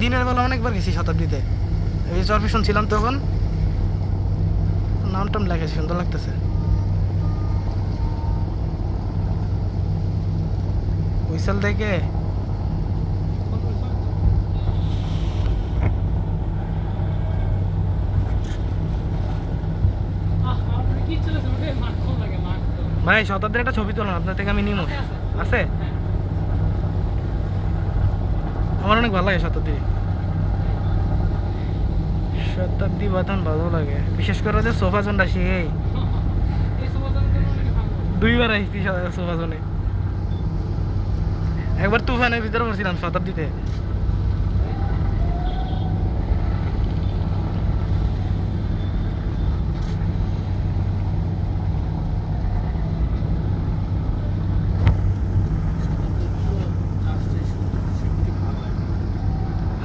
দিনের বেলা অনেকবার গেছি শতাব্দীতে। এই চরফি শুনছিলাম তখন নাম টাম লেখেছি সুন্দর লাগতেছে। উইসাল থেকে ভাই শতাব্দীর একটা ছবি তোলাম আপনার থেকে আমি নিমো। আছে? আমার অনেক ভালো লাগে শতাব্দী। শতাব্দী বাতান ভালো লাগে। বিশেষ করে যে সোফা জোনটা সেই দুইবার আসছি সোফা জোনে। একবার তুফানের ভিতরে পড়ছিলাম শতাব্দীতে।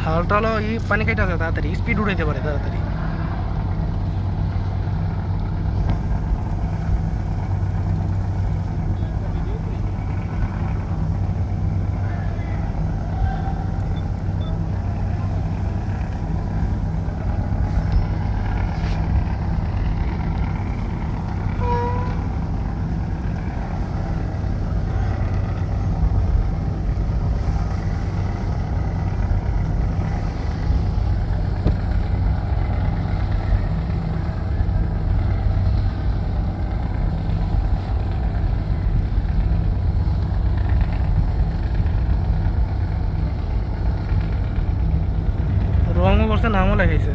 హల్టాలో ఈ పనికైతే అది రాత్రి స్పీడ్ ఉడైతే బరే రాత్రి আমও করছে নামও লাগাইছে